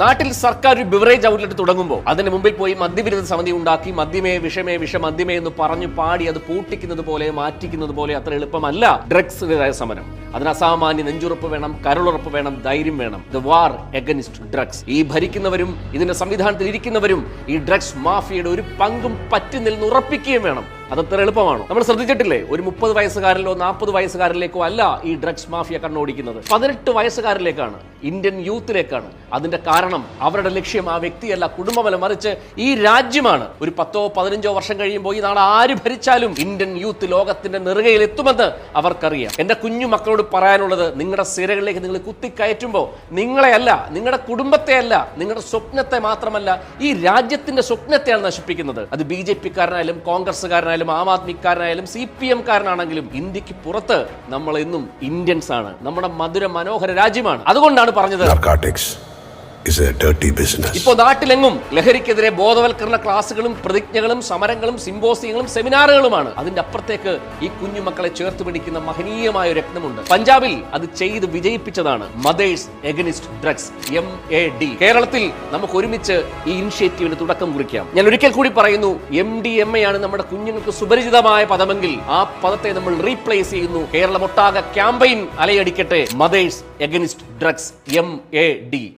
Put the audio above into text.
നാട്ടിൽ സർക്കാർ ഒരു ബിവറേജ് ഔട്ട്ലെറ്റ് തുടങ്ങുമ്പോൾ അതിന് മുമ്പിൽ പോയി മദ്യവിരുദ്ധ സമിതി ഉണ്ടാക്കി മദ്യമേ വിഷമേ വിഷ മദ്യമേ എന്ന് പറഞ്ഞു പാടി അത് പൂട്ടിക്കുന്നത് പോലെ മാറ്റിക്കുന്നത് പോലെ അത്ര എളുപ്പമല്ല ഡ്രഗ്സിനെതിരായ സമരം. അതിന് അസാമാന്യ നെഞ്ചുറപ്പ് വേണം കരുളുറപ്പ് വേണം ധൈര്യം വേണം. ദ വാർ എഗനിസ്റ്റ് ഡ്രഗ്സ് ഈ ഭരിക്കുന്നവരും ഇതിന്റെ സംവിധാനത്തിൽ ഇരിക്കുന്നവരും ഈ ഡ്രഗ്സ് മാഫിയയുടെ ഒരു പങ്കും പറ്റുന്നില്ലെന്ന് ഉറപ്പിക്കുകയും വേണം. അതത്ര എളുപ്പമാണോ? നമ്മൾ ശ്രദ്ധിച്ചിട്ടില്ലേ? ഒരു മുപ്പത് വയസ്സുകാരിലോ നാൽപ്പത് വയസ്സുകാരിലേക്കോ അല്ല ഈ ഡ്രഗ്സ് മാഫിയ കണ്ണോടിക്കുന്നത് പതിനെട്ട് വയസ്സുകാരിലേക്കാണ് ഇന്ത്യൻ യൂത്തിലേക്കാണ്. അതിന്റെ കാരണം അവരുടെ ലക്ഷ്യം ആ വ്യക്തിയല്ല കുടുംബമല്ല മറിച്ച് ഈ രാജ്യമാണ്. ഒരു പത്തോ പതിനഞ്ചോ വർഷം കഴിയുമ്പോൾ ഈ നാളെ ആര് ഭരിച്ചാലും ഇന്ത്യൻ യൂത്ത് ലോകത്തിന്റെ നെറുകയിൽ എത്തുമെന്ന് അവർക്കറിയാം. എന്റെ കുഞ്ഞു മക്കളോട് പറയാനുള്ളത് നിങ്ങളുടെ സിരകളിലേക്ക് നിങ്ങൾ കുത്തിക്കയറ്റുമ്പോൾ നിങ്ങളെയല്ല നിങ്ങളുടെ കുടുംബത്തെയല്ല നിങ്ങളുടെ സ്വപ്നത്തെ മാത്രമല്ല ഈ രാജ്യത്തിന്റെ സ്വപ്നത്തെയാണ് നശിപ്പിക്കുന്നത്. അത് ബി ജെ പിക്കാരനായാലും കോൺഗ്രസ്സുകാരനായാലും ആം ആദ്മിക്കാരനായാലും സി പി എം കാരനാണെങ്കിലും ഇന്ത്യയ്ക്ക് പുറത്ത് നമ്മൾ എന്നും ഇന്ത്യൻസ് ആണ് നമ്മുടെ മധുര മനോഹര രാജ്യമാണ്. അതുകൊണ്ടാണ് പറഞ്ഞത്. ഇപ്പോൾ നാട്ടിലെങ്ങും ലഹരിക്കെതിരെ ബോധവൽക്കരണ ക്ലാസുകളും പ്രതിജ്ഞകളും സമരങ്ങളും സിംബോസിയങ്ങളും സെമിനാറുകളുമാണ്. അതിന്റെ അപ്പുറത്തേക്ക് ഈ കുഞ്ഞുമക്കളെ ചേർത്ത് പിടിക്കുന്ന മഹനീയമായ ഒരു രത്നമുണ്ട് പഞ്ചാബിൽ അത് ചെയ്ത് വിജയിപ്പിച്ചതാണ് mothers against drugs M A D കേരളത്തിൽ നമുക്ക് ഒരുമിച്ച് ഈ ഇനിഷ്യേറ്റീവിന് തുടക്കം കുറിക്കാം. ഞാൻ ഒരിക്കൽ കൂടി പറയുന്നു എം ഡി എം എ ആണ് നമ്മുടെ കുഞ്ഞുങ്ങൾക്ക് സുപരിചിതമായ പദമെങ്കിൽ ആ പദത്തെ നമ്മൾ റീപ്ലേസ് ചെയ്യുന്നു. കേരളമൊട്ടാകെ campaign അലയടിക്കട്ടെ. Mothers against drugs M A D